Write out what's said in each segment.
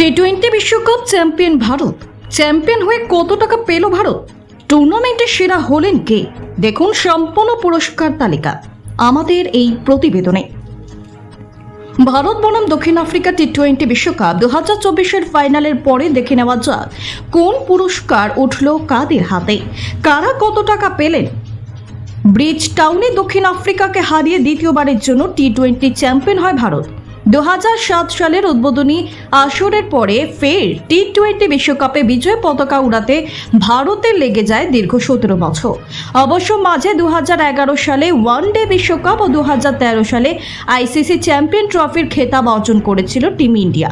টি twenty বিশ্বকাপ champion Bharat. Champion হয়ে কত টাকা পেল ভারত? টুর্নামেন্টে সেরা হলেন কে? দেখুন সম্পূর্ণ পুরস্কার তালিকা। আমাদের এই প্রতিবেদনে। ভারত বনাম দক্ষিণ আফ্রিকা টি টোয়েন্টি বিশ্বকাপ দু হাজার চব্বিশের ফাইনালের পরে দেখে নেওয়া যাক, কোন পুরস্কার উঠল কাদের হাতে? কারা কত টাকা পেলেন? ব্রিজ টাউনে দক্ষিণ আফ্রিকাকে হারিয়ে দ্বিতীয়বারের জন্য টি টোয়েন্টি চ্যাম্পিয়ন হয় ভারত। দু সালের উদ্বোধনী আসরের পরে ফের টি টোয়েন্টি বিশ্বকাপে বিজয় পতাকা উড়াতে ভারতের লেগে যায় দীর্ঘ সতেরো বছর। অবশ্য মাঝে দু হাজার এগারো সালে ওয়ান ডে বিশ্বকাপ ও দু হাজার তেরো সালে আইসিসি চ্যাম্পিয়ন ট্রফির খেতাব অর্জন করেছিল টিম ইন্ডিয়া।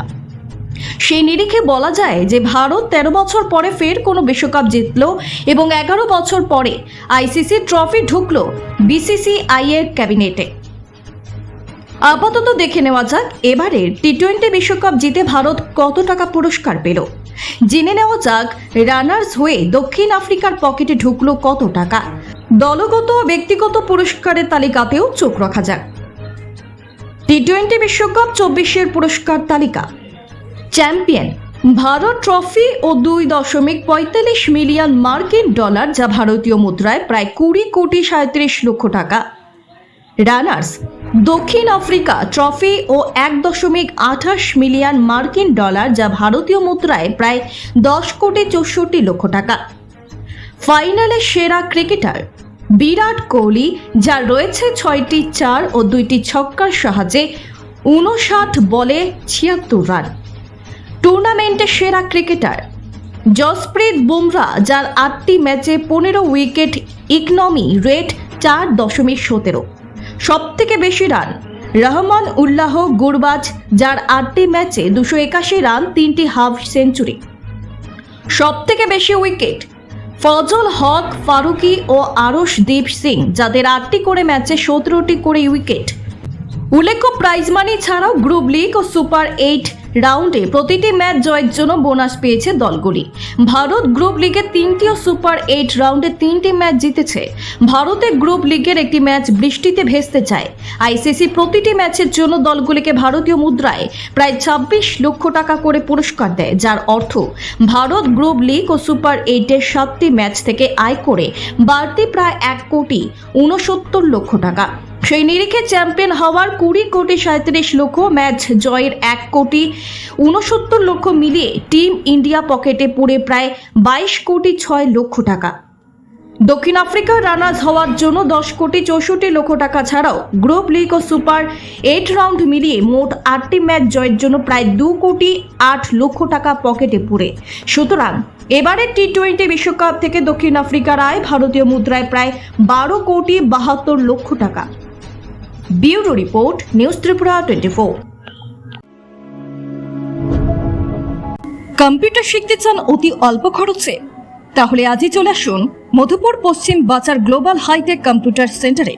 সেই নিরিখে বলা যায় যে ভারত তেরো বছর পরে ফের কোনো বিশ্বকাপ জিতল এবং এগারো বছর পরে আইসিসি ট্রফি ঢুকল বিসিসিআই এর ক্যাবিনেটে। আপাতত দেখে নেওয়া যাক এবারের টি টোয়েন্টি বিশ্বকাপ জিতে ভারত কত টাকা পুরস্কার পেল। জেনে নেওয়া যাক, রানার্স হয়ে দক্ষিণ আফ্রিকার পকেটে ঢুকলো কত টাকা। দলগত ব্যক্তিগত পুরস্কারের তালিকাতেও চোখ রাখা যাক। টি টোয়েন্টি বিশ্বকাপ চব্বিশের পুরস্কার তালিকা। চ্যাম্পিয়ন, ভারত ট্রফি ও দুই দশমিক পঁয়তাল্লিশ মিলিয়ন মার্কিন ডলার যা ভারতীয় মুদ্রায় প্রায় কুড়ি কোটি সাঁত্রিশ লক্ষ টাকা। রানার্স দক্ষিণ আফ্রিকা ট্রফি ও এক দশমিক আঠাশ মিলিয়ন মার্কিন ডলার যা ভারতীয় মুদ্রায় প্রায় দশ কোটি চৌষট্টি লক্ষ টাকা। ফাইনালে সেরা ক্রিকেটার বিরাট কোহলি যা রয়েছে ছয়টি চার ও দুইটি ছক্কার সাহায্যে উনষাট বলে ছিয়াত্তর রান। টুর্নামেন্টে সেরা ক্রিকেটার জসপ্রীত বুমরা, যার আটটি ম্যাচে পনেরো উইকেট, ইকনমি রেট চার দশমিক সতেরো। সব থেকে বেশি রান। রহমান উল্লাহ গুরবাজ, যার আটটি ম্যাচে দুশো একাশি রান, তিনটি হাফ সেঞ্চুরি। সবথেকে বেশি উইকেট, ফজল হক, ফারুকি ও আরশ দীপ সিং, যাদের আটটি করে ম্যাচে সতেরোটি করে উইকেট। উল্লেখ্য প্রাইজ মানি ছাড়াও গ্রুপ লিগ ও সুপার এইট রাউন্ডে প্রতিটি ম্যাচ জয়ের জন্য বোনাস পেয়েছে দলগুলি। ভারত গ্রুপ লিগে তিনটি ও সুপার এইট রাউন্ডে তিনটি ম্যাচ জিতেছে। ভারতের গ্রুপ লিগের একটি ম্যাচ বৃষ্টিতে ভেস্তে যায়। আইসিসি প্রতিটি ম্যাচের জন্য দলগুলিকে ভারতীয় মুদ্রায় প্রায় ছাব্বিশ লক্ষ টাকা করে পুরস্কার দেয়, যার অর্থ ভারত গ্রুপ লিগ ও সুপার এইটের সাতটি ম্যাচ থেকে আয় করে বাড়তি প্রায় এক কোটি ঊনসত্তর লক্ষ টাকা। সেই নিরিখে চ্যাম্পিয়ন হওয়ার কুড়ি কোটি সাঁত্রিশ লক্ষ ম্যাচ জয়ের এক কোটি ঊনসত্তর লক্ষ মিলিয়ে টিম ইন্ডিয়া পকেটে পুড়ে প্রায় বাইশ কোটি ছয় লক্ষ টাকা। দক্ষিণ আফ্রিকার রানার্স হওয়ার জন্য দশ কোটি চৌষট্টি লক্ষ টাকা ছাড়াও গ্রুপ লিগ ও সুপার এইট রাউন্ড মিলিয়ে মোট আটটি ম্যাচ জয়ের জন্য প্রায় দু কোটি আট লক্ষ টাকা পকেটে পুড়ে। সুতরাং এবারের টি টোয়েন্টি বিশ্বকাপ থেকে দক্ষিণ আফ্রিকার আয় ভারতীয় মুদ্রায় প্রায় বারো কোটি বাহাত্তর লক্ষ টাকা। Bureau report news Tripura twenty four computer শিখতে চান অতি অল্প খরচে? তাহলে আজই চলে আসুন মধুপুর পশ্চিম বাজার গ্লোবাল হাইটেক কম্পিউটার সেন্টারে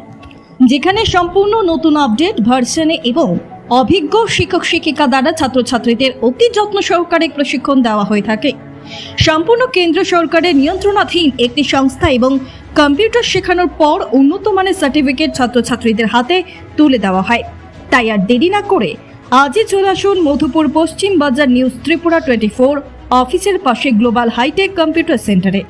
যেখানে সম্পূর্ণ নতুন আপডেট, ভার্সনে এবং অভিজ্ঞ শিক্ষক শিক্ষিকা দ্বারা ছাত্রছাত্রীদের অতি যত্ন সহকারে প্রশিক্ষণ দেওয়া হয়ে থাকে। সম্পূর্ণ কেন্দ্র সরকারের নিয়ন্ত্রণাধীন একটি সংস্থা এবং কম্পিউটার শেখানোর পর উন্নত মানের সার্টিফিকেট ছাত্রছাত্রীদের হাতে তুলে দেওয়া হয়। তাই আর দেরি না করে আজই চলে আসুন মধুপুর পশ্চিম বাজার নিউজ ত্রিপুরা টোয়েন্টি ফোর অফিসের পাশে গ্লোবাল হাইটেক কম্পিউটার সেন্টারে